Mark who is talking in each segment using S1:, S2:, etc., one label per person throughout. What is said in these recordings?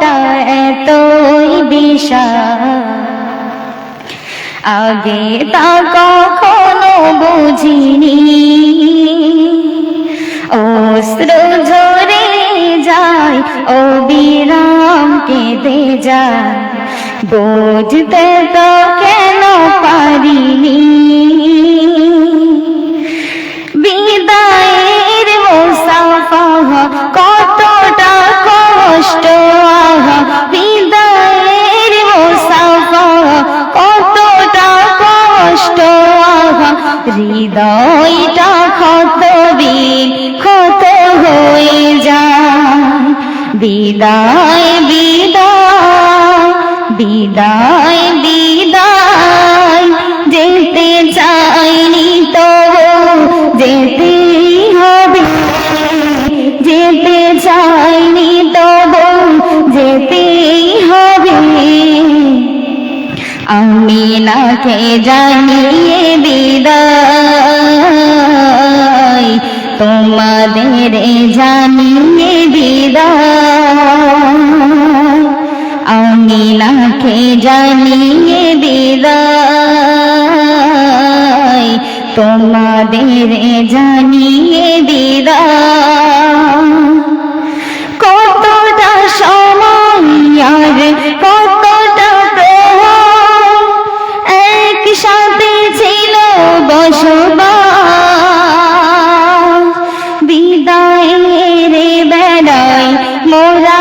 S1: মনটা এতই বিশাল। আগে তা কখনো বুঝিনি। অস্ত্র ঝরে যায় ও বিরাম কেঁদে যায়। বুঝতে তো কেন পারিনি। আমি নাকে জানিয়ে বিদায় তোমাদের জানিয়ে বিদায় আমি নাকে জানিয়ে বিদায় তোমাদের জানিয়ে বিদায় No. than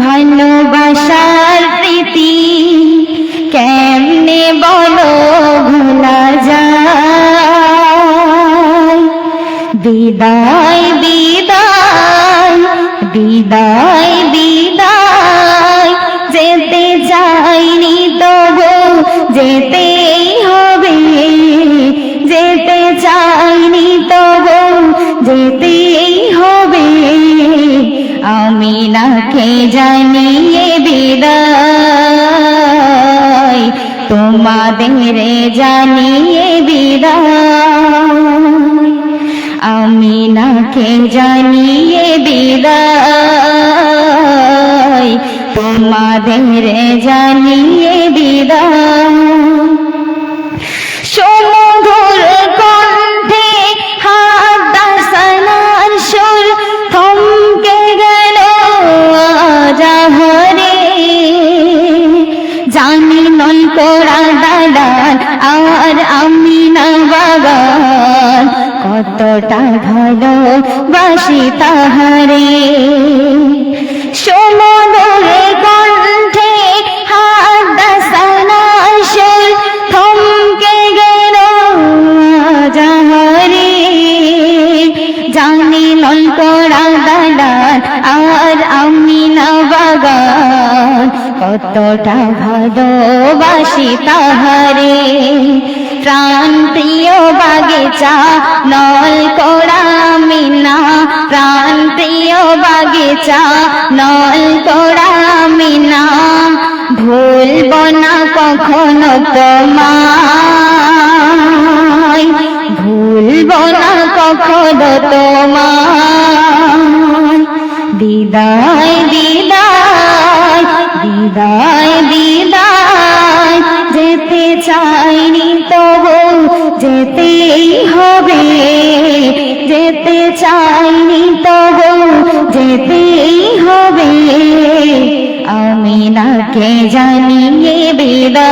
S1: ভালোবাসার প্রীতি। কেমনে বলো ভোলা যায়? বিদায় বিদায় বিদায় বিদায়। যেতে চাইনি তবু যেতেই হবে। যেতে চাইনি তবু যেতেই আমি জানিয়ে বিদায় তোমাদের জানিয়ে বিদায়। আমি নাকে জানিয়ে বিদায় তোমাদের জানিয়ে বিদায়। কতটা ভালো বাসি তাহারে। কণ্ঠে হাত দাসানার থমকে গেল যাহারে জানি নল আর আমি না বাগান। কতটা ভালোবাসি তাহারে বাগিচা নল করা মিনা, প্রাণ প্রিয় বাগিচা, নল করা মিনা। ভুলব না কখনো তোমায়, ভুলব না কখনো তোমায়। বিদায় বিদায় বিদায় বিদায়, যেতে চাইনি হবে যেতে চাইনি তবু যেতেই হবে। আমি নাকে জানিয়ে বিদায়,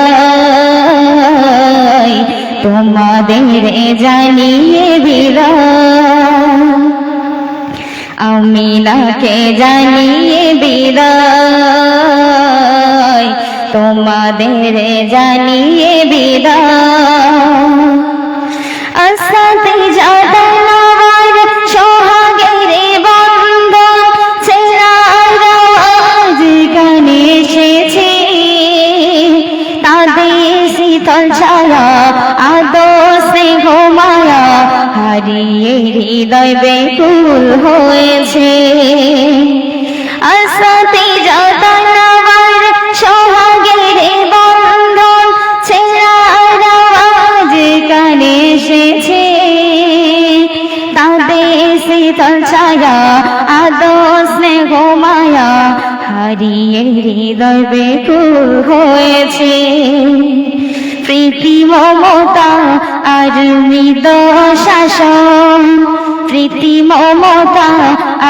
S1: তোমাদের জানিয়ে বিদায়। আমি নাকে জানিয়ে বিদায়, তোমাদের জানিয়ে বিদায়। হারিয়ে হৃদয় বেকুল হয়েছে। আসাতে যতনাবার সোহাগের বন্ধন ছেড়ার আওয়াজ কানে এসেছে। তাদের শীতল ছায়া আদো স্নেহ, মায়া হারিয়ে হৃদয় বেকুল হয়েছে। প্রীতি, মমতা আর মৃদ শাসন প্রীতি মমতা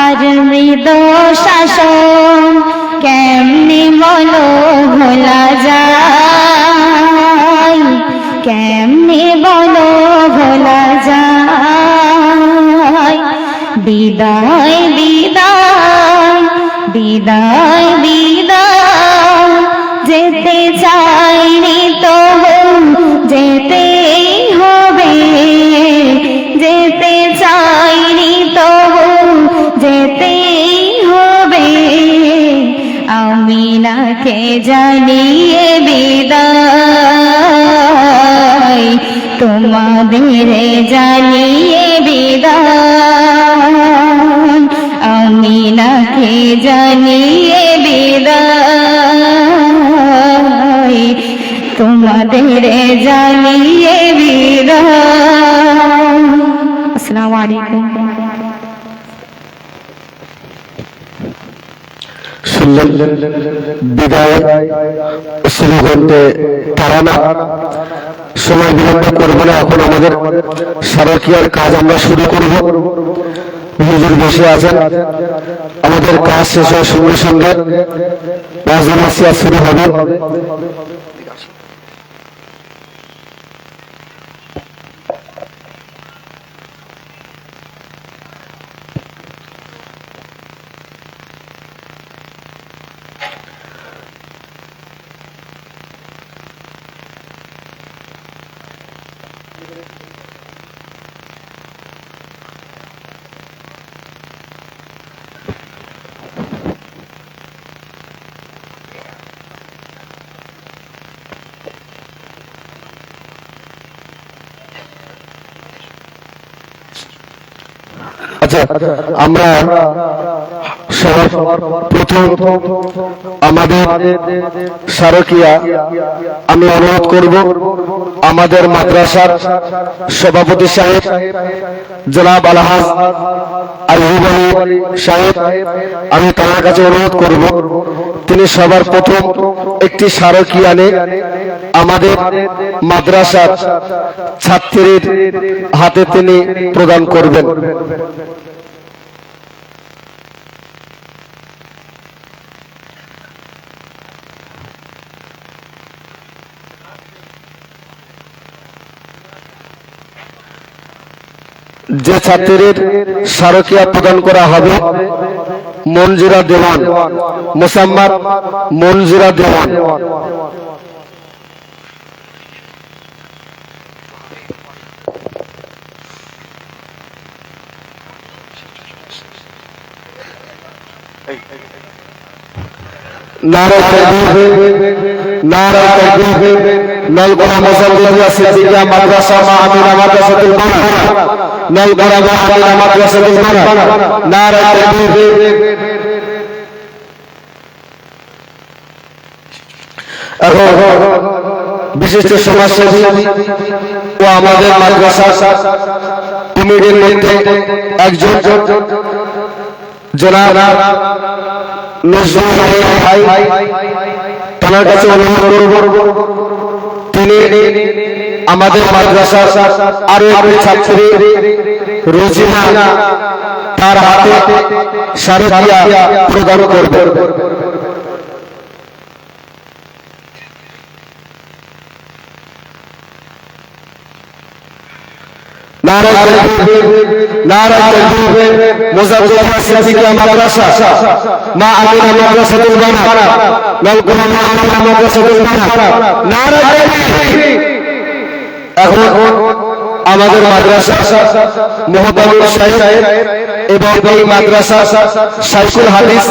S1: আর মৃদ শাসন কেমনি মনো ভোলা যায়? আমি নাকে জানিয়ে বিদায়? তোমাদের জানিয়ে বিদায়। আমি নাকে জানিয়ে বিদায়। তোমাদের জানিয়ে
S2: শুনলেন বিদায় তারা না। সময় বিলম্ব করব না, এখন আমাদের সারকিয়ার কাজ আমরা শুরু করব। হুজুর বসে আছেন। আমাদের কাজ শেষ হওয়ার সঙ্গে সঙ্গে রাজনামাসিয়া শুরু হবে। আচ্ছা আমরা সবার প্রথম আমাদের সারকিয়া। আমি অনুরোধ করব, আমাদের মাদ্রাসার সভাপতি সাহেব, জনাব আলহাজ আইয়ুব আলী সাহেব, আমি তার কাছে অনুরোধ করব, তিনি সবার প্রথম একটি স্মারকী আমাদের মাদ্রাসার ছাত্রীর হাতে তিনি প্রদান করবেন। যে ছাত্রীর স্মারকীয়া প্রদান করা হবে মঞ্জুরা দেওয়ান, মোসাম্মদ মঞ্জুরা দেওয়ান। নারা তাকবীর নারা তাকবীর নলগোনা মুসাল্লিয়া সিদ্দিকিয়া মাদ্রাসা নলগোনা মা আমিনা মাদ্রাসাতুল বানা নারা তাকবীর এখন বিশিষ্ট সমাজসেবী ও আমাদের মাদ্রাসা কমিটির মধ্যে একজন জনাব নজরুল ভাই তার কাছে অনুরোধ করব, তিনি আমাদের মাদ্রাসার আরও একটি ছাত্রী রোজিনা তার হাতে সারকিয়া প্রদান করবে। মা নলকুমা মা আমিনা মাদ্রাসাতুল বানা নারা তাকবীর এখন আমাদের মাদ্রাসা মোহাম্মদ সাহেব এবং এই মাদ্রাসা সাইকুল হাদিস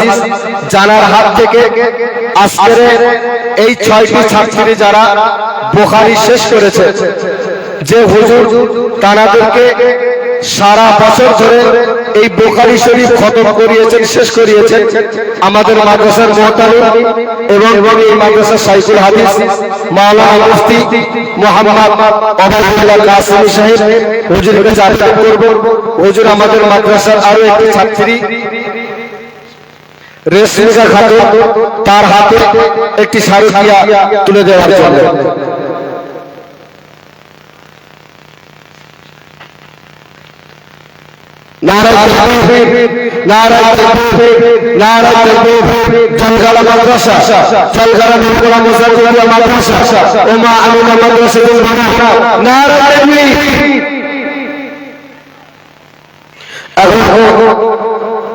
S2: জানার হাত থেকে আজকের এই ছয়টি ছাত্রী যারা বোখারি শেষ করেছে, যে হুজুর তানাদেরকে সারা বছর ধরে এই বোখারি শরীফ খতম করিয়েছেন, শেষ করিয়েছেন আমাদের মাদ্রাসার মোহতালিম এবং এই মাদ্রাসার সাইকুল হাদিস, মাওলানা মোহাম্মদ অবাদুল্লাহ কাসিমি সাহেব। হুজুরকে জানতে করব। হুজুর, আমাদের মাদ্রাসার আরও একটি ছাত্রী, রেশমিকা খাতুন, তার হাতে একটি সারকিয়া তুলে দেওয়ার জন্য নারায় তাকবীর নারায় তাকবীর নারায় তাকবীর জলগালা মাদ্রাসা জলগালা নুরগোলা মুসাদ্দিয়া মাদ্রাসা ওমা আমিনা মাদ্রাসাতুল বানা নারায় তাকবীর এখন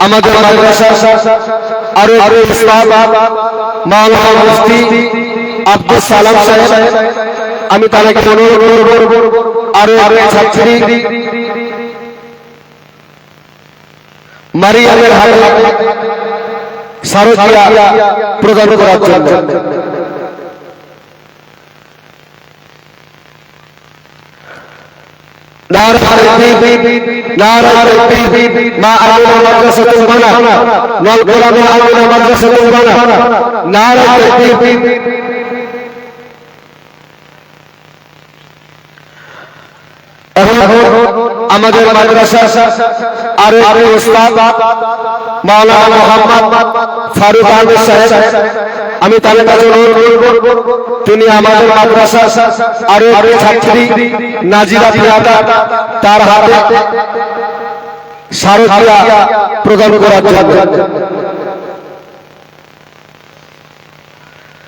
S2: আমাদের মাদ্রাসা আরও আরও ইসলাম মাওলানা মুফতি আব্দুল সালাম সাহেব। আমি তাদেরকে অনুরোধ করব, আরও আরও ছাত্রী মারিয়ামের হাতে সারথিয়া প্রদান করার জন্য। আমাদের মাদ্রাসা আমি তাদের কাছে তিনি আমাদের মাদ্রাসা আরও ছাত্রী, নাজিরা পিয়াদা, তার হাতে সারথিয়া প্রদান করার জন্য নারায় তাকবীর নারায় তাকবীর জলখানা নলকোনা মুসাদ্দিয়া সিয়াসিয়া মাদ্রাসা জলখানা নলকোনা মাআমিনা মাদ্রাসা তৈবানা নারায় তাকবীর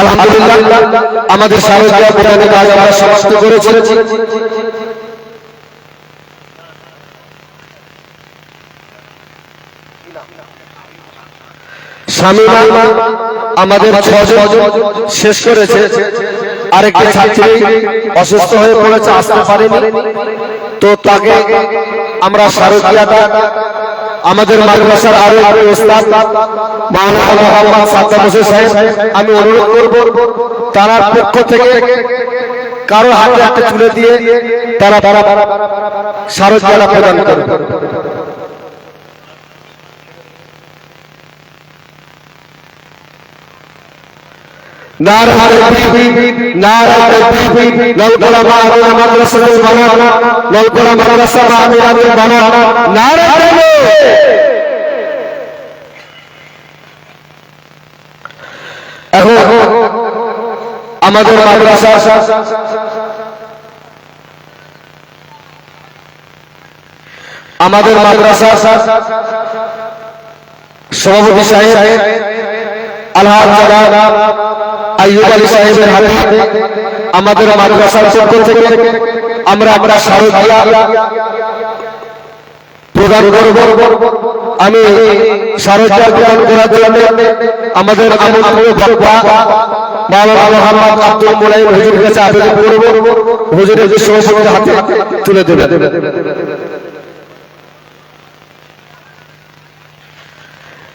S2: আলহামদুলিল্লাহ আমাদের সারদিয়া কোরআনে কাজ আমরা সমাপ্ত করেছি। স্বামীমা আমাদের ছজন শেষ করেছে। আরেকটি ছাত্রী অসুস্থ হয়ে পড়েছে আসতে পারেনি। তো তাকে আমরা শারদিয়াটা আমাদের মাদ্রাসার আরও আরও উস্তাদ মাওলানা মোহাম্মদ সাদ্দাম হোসেন সাহেব আমি অনুরোধ করব তার পক্ষ থেকে কারও হাতে হাতে তুলে দিয়ে তারা তারা শারদিয়াটা প্রদান করবে। নারায় তাকবীর নারায় তাকবীর নলকোলা মাআমিনা মাদ্রাসাতুল বানানা নলকোলা মাদ্রাসা মাআমিনাতুল বানানা নারায় তাকবীর এখন আমাদের মাদ্রাসা আমাদের মাদ্রাসা, সভাপতি সাহেব জনাব আইয়ুব আলী সাহেবের হাতে আমাদের মাদ্রাসার পক্ষ থেকে আমরা আমরা শারদিয়া প্রদান করব। আমি শারদিয়া প্রদান করার জন্য আমাদের আমন্ত্রিত বক্তা মাওলানা মোহাম্মদ আব্দুল মুলাইম হুজুরের কাছে আবেদন করব। হুজুরের যে হাতে তুলে দেবেন।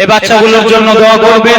S3: এই বাচ্চাগুলোর জন্য দোয়া করবেন।